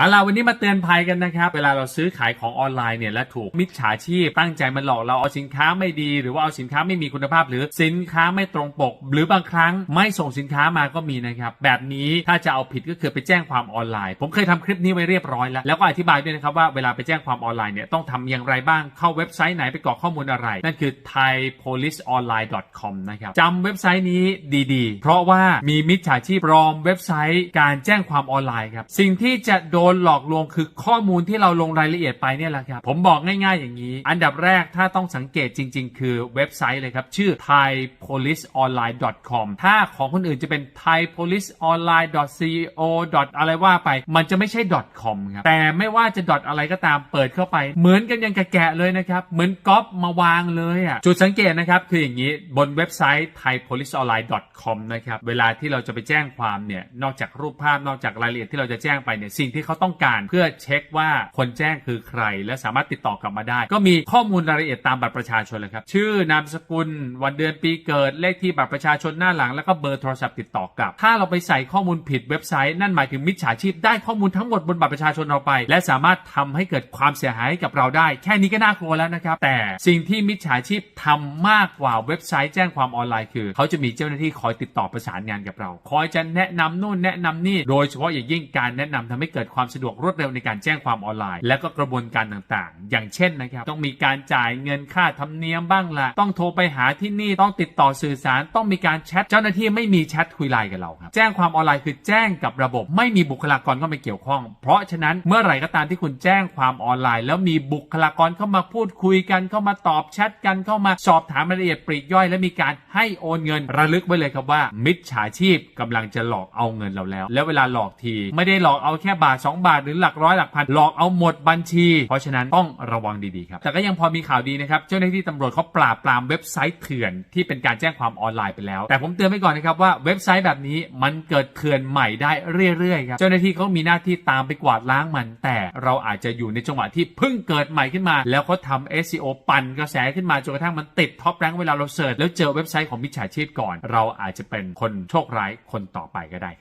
เอาล่ะวันนี้มาเตือนภัยกันนะครับ เวลาเราซื้อขายของออนไลน์เนี่ยและถูกมิจฉาชีพตั้งใจมาหลอกเราเอาสินค้าไม่ดีหรือว่าเอาสินค้าไม่มีคุณภาพ หรือสินค้าไม่ตรงปก หรือบางครั้งไม่ส่งสินค้ามาก็มีนะครับแบบนี้ถ้าจะเอาผิดก็คือไปแจ้งความออนไลน์ ผมเคยทำคลิปนี้ไว้เรียบร้อยแล้วแล้วก็อธิบายด้วยนะครับว่าเวลาไปแจ้งความออนไลน์เนี่ยต้องทำอย่างไรบ้างเข้าเว็บไซต์ไหนไปกรอกข้อมูลอะไร นั่นคือ thaipoliceonline.com นะครับจำเว็บไซต์นี้ดีๆ เพราะว่ามีมิจฉาชีพปลอมเว็บไซต์การแจ้งความออนไลน์ครับสิ่งที่จะโดนนหลอกลวงคือข้อมูลที่เราลงรายละเอียดไปเนี่ยแหละครับผมบอกง่ายๆอย่างนี้ อันดับแรกถ้าต้องสังเกตจริง ๆ คือเว็บไซต์เลยครับ ชื่อ thaipoliceonline.com ถ้าของคนอื่นจะเป็น thaipoliceonline.co. อะไรว่าไป มันจะไม่ใช่ .com ครับแต่ไม่ว่าจะอะไรก็ตามเปิดเข้าไป เหมือนกันยังแกะเลยนะครับ เหมือนก๊อปมาวางเลยอะจุดสังเกตนะครับคืออย่างนี้บนเว็บไซต์ thaipoliceonline.com นะครับเวลาที่เราจะไปแจ้งความเนี่ยนอกจากรูปภาพนอกจากรายละเอียดที่เราจะแจ้งไปเนี่ยสิ่งที่เขาต้องการเพื่อเช็คว่าคนแจ้งคือใคร และสามารถติดต่อกลับมาได้ ก็มีข้อมูลรายละเอียดตามบัตรประชาชนเลยครับ ชื่อนามสกุล วันเดือนปีเกิด เลขที่บัตรประชาชนหน้าหลัง แล้วก็เบอร์โทรศัพท์ติดต่อกลับ ถ้าเราไปใส่ข้อมูลผิดเว็บไซต์นั่นหมายถึงมิจฉาชีพได้ข้อมูลทั้งหมดบนบัตรประชาชนเราไป และสามารถทำให้เกิดความเสียหายกับเราได้ แค่นี้ก็น่ากลัวแล้วนะครับ แต่สิ่งที่มิจฉาชีพทำมากกว่าเว็บไซต์แจ้งความออนไลน์คือ เขาจะมีเจ้าหน้าที่คอยติดต่อประสานงานกับเรา คอยจะแนะนำนู่นแนะนำนี่ โดยเฉพาะอย่างยิ่งการแนะนำทำให้เกิดความความสะดวกรวดเร็วในการแจ้งความออนไลน์ และก็กระบวนการต่างๆ อย่างเช่นนะครับ ต้องมีการจ่ายเงินค่าธรรมเนียมบ้างละต้องโทรไปหาที่นี่ต้องติดต่อสื่อสาร ต้องมีการแชทเจ้าหน้าที่ไม่มีแชทคุยไลน์กับเราครับแจ้งความออนไลน์คือแจ้งกับระบบไม่มีบุคลากรเข้ามาเกี่ยวข้อง เพราะฉะนั้นเมื่อไหร่ก็ตามที่คุณแจ้งความออนไลน์ แล้วมีบุคลากรเข้ามาพูดคุยกันเข้ามาตอบแชทกันเข้ามาสอบถามรายละเอียดปลีกย่อย และมีการให้โอนเงินระลึกไว้เลยครับว่า มิจฉาชีพกำลังจะหลอกเอาเงินเราแล้ว แล้วเวลาหลอกที ไม่ได้หลอกเอาแค่บาท2 บาทหรือหลักร้อยหลักพันหลอกเอาหมดบัญชี เพราะฉะนั้นต้องระวังดีๆครับ แต่ก็ยังพอมีข่าวดีนะครับ เจ้าหน้าที่ตำรวจเขาปราบปรามเว็บไซต์เถื่อนที่เป็นการแจ้งความออนไลน์ไปแล้ว แต่ผมเตือนไว้ก่อนนะครับว่าเว็บไซต์แบบนี้มันเกิดเถื่อนใหม่ได้เรื่อยๆครับเจ้าหน้าที่เขามีหน้าที่ตามไปกวาดล้างมัน แต่เราอาจจะอยู่ในจังหวะที่เพิ่งเกิดใหม่ขึ้นมา แล้วเขาทำ SEO ปั่นกระแสขึ้นมาจนกระทั่งมันติดท็อปแรงเวลาเราเสิร์ชแล้วเจอเว็บไซต์ของมิจฉาชีพก่อน เราอาจจะเป็นคนโชคร้ายคนต่อไปก็ได้ครับ